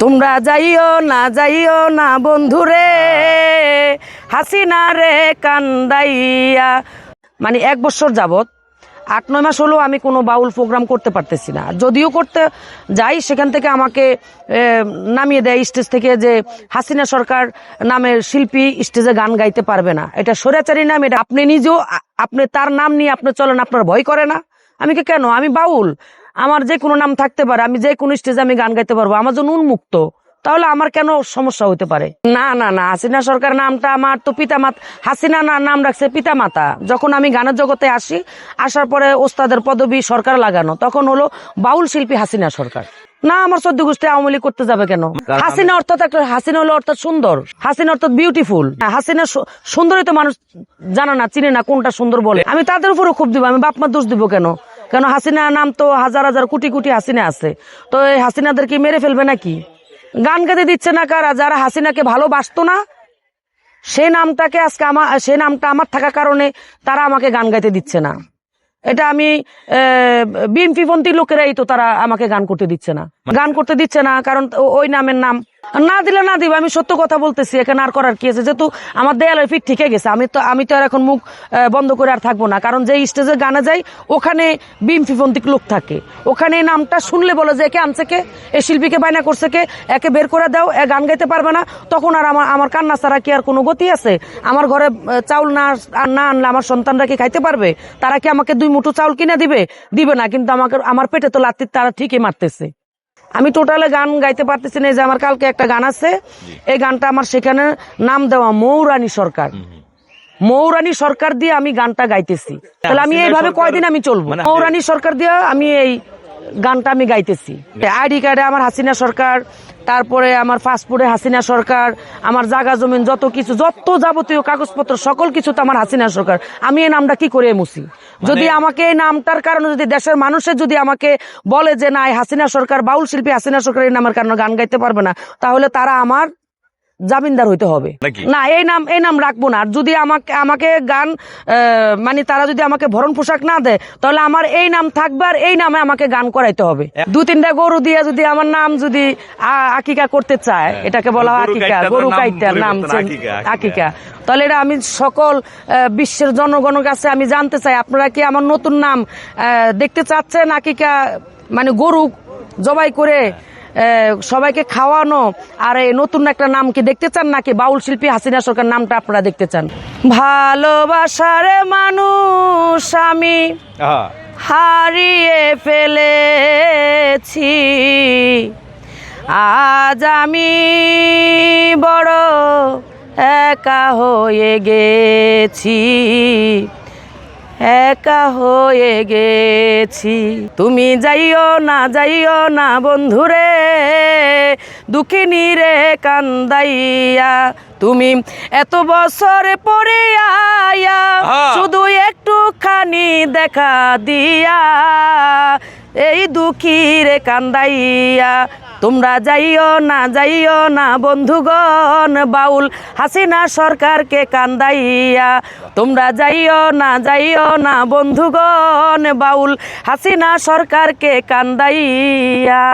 তোমরা যাইও না যাইও না বন্ধুরে, হাসিনা রে কান্দাইয়া। মানে এক বছর যাবত আট, নয় মাস হলেও আমি কোনো বাউল প্রোগ্রাম করতে পারতেছি না। যদিও করতে যাই, সেখান থেকে আমাকে নামিয়ে দেয় স্টেজ থেকে যে হাসিনা সরকার নামের শিল্পী স্টেজে গান গাইতে পারবে না। এটা স্বৈরাচারী নাম, এটা আপনি নিজেও আপনি তার নাম নিয়ে আপনি চলেন, আপনার ভয় করে না। আমি কি, কেন? আমি বাউল। আমার যে কোনো নাম থাকতে পারে আমি যে কোনো স্টেজে আমি গান গাইতে পারব আমার জন্য উন্মুক্ত। তাহলে আমার কেন সমস্যা হতে পারে? না না না হাসিনা সরকার নামটা আমার তো পিতা মাতা হাসিনা না নাম রাখছে পিতা মাতা যখন আমি গানের জগতে আসি আসার পরে ওস্তাদের পদবি সরকার লাগানো তখন হলো বাউল শিল্পী হাসিনা সরকার। না আমার সদ্য গোষ্ঠী আওয়ামী লীগ করতে যাবে কেন? হাসিনা অর্থাৎ একটা হাসিনা হলো অর্থাৎ সুন্দর। হাসিনা অর্থাৎ বিউটিফুল হাসিনা সুন্দরই তো মানুষ জানা না চিনে না কোনটা সুন্দর বলে। আমি তাদের উপরও খুব দিব আমি বাপ মা দোষ দিব কেন? কেন হাসিনা নাম তো হাজার হাজার কোটি কোটি হাসিনা আছে। তো এই হাসিনাদেরকে মেরে ফেলবে নাকি? গান গাইতে দিচ্ছে না কারা? যারা হাসিনাকে ভালোবাসতো না সে নামটাকে আজকে আমার সে নামটা আমার থাকার কারণে তারা আমাকে গান গাইতে দিচ্ছে না। এটা আমি বিএনপিপন্থী লোকেরাই তো তারা আমাকে গান করতে দিচ্ছে না। গান করতে দিচ্ছে না কারণ ওই নামের নাম না দিলে না দিবে, আমি সত্য কথা বলতেছি, এখানে আর করার কি আছে? যেহেতু আমার দেয়ালের ফিট ঠিকে গেছে, আমি তো আমি তো আর এখন মুখ বন্ধ করে আর থাকব না। কারণ যে স্টেজে গানে যাই, ওখানে বিএনপিপন্থী লোক থাকে। ওখানে নামটা শুনলে বলে যে একে আনছে কে? এই শিল্পীকে বায়না করছে কে? একে বের করে দাও, এ গান গাইতে পারবে না। তখন আর আমার আমার কান্না ছাড়া কি আর কোনো গতি আছে? আমার ঘরে চাউল না না আনলে আমার সন্তানরা কি খাইতে পারবে? তারা কি আমাকে দুই মুঠো চাউল কিনে দিবে? দিবে না, কিন্তু আমাকে আমার পেটে তো লাত্তি তারা ঠিকই মারতেছে। আমি টোটালে গান গাইতে পারতেছি না যে আমার কালকে একটা গান আছে এই গানটা আমার সেখানে নাম দেওয়া মৌরানী সরকার। মৌরানী সরকার দিয়ে আমি গানটা গাইতেছি। তাহলে আমি এইভাবে কয়দিন আমি চলবো? মানে- মৌরানী সরকার দিয়ে আমি এই গানটা আমি গাইতেছি। আইডি কার্ডে আমার হাসিনা সরকার তারপরে আমার ফাস্টফুডে হাসিনা সরকার আমার জাগা জমিন যত কিছু যত যাবতীয় কাগজপত্র সকল কিছু তো আমার হাসিনা সরকার। আমি এই নামটা কি করে মুছি? যদি আমাকে এই নামটার কারণে যদি দেশের মানুষের যদি আমাকে বলে যে না হাসিনা সরকার বাউল শিল্পী হাসিনা সরকার এই নামের কারণে গান গাইতে পারবে না তাহলে তারা আমার জামিনদার হইতে হবে। না এই নাম এই নাম রাখব না। আর যদি আমাকে আমাকে গান মানে তারা যদি আমাকে ভরণ পোশাক না দেয় তাহলে আমার এই নাম থাকবে আর এই নামে আমাকে গান করাইতে হবে। দু তিনটা গরু দিয়ে যদি আমার নাম যদি আকিকা করতে চায় এটাকে বলা হয় আকিকা গরু নাম কাইটার নাম আকিকা, তাহলে এটা আমি সকল বিশ্বের জনগণের কাছে আমি জানতে চাই আপনারা কি আমার নতুন নাম আহ, দেখতে চাচ্ছেন আকিকা মানে গরু জবাই করে সবাইকে খাওয়ানো আর এই নতুন একটা নাম কি দেখতে চান নাকি? বাউল শিল্পী হাসিনা সরকার নামটা আপনারা দেখতে চান। ভালোবাসার মানুষ আমি হারিয়ে ফেলেছি। আজ আমি বড় একা হয়ে গেছি। একা হয়ে গেছি। তুমি যাইও না যাইও না বন্ধুরে দুঃখিনী রে কান্দাইয়া। তুমি এত বছর পরে আয়া। শুধু একটুখানি দেখা দিয়া। এই দুঃখী রে কান্দাইয়া। তোমরা যাইও না যাইও না, বন্ধুগণ, বাউল হাসিনা সরকারকে কান্দাইয়া। তোমরা যাইও না যাইও না, বন্ধুগণ, বাউল হাসিনা সরকারকে কান্দাইয়া।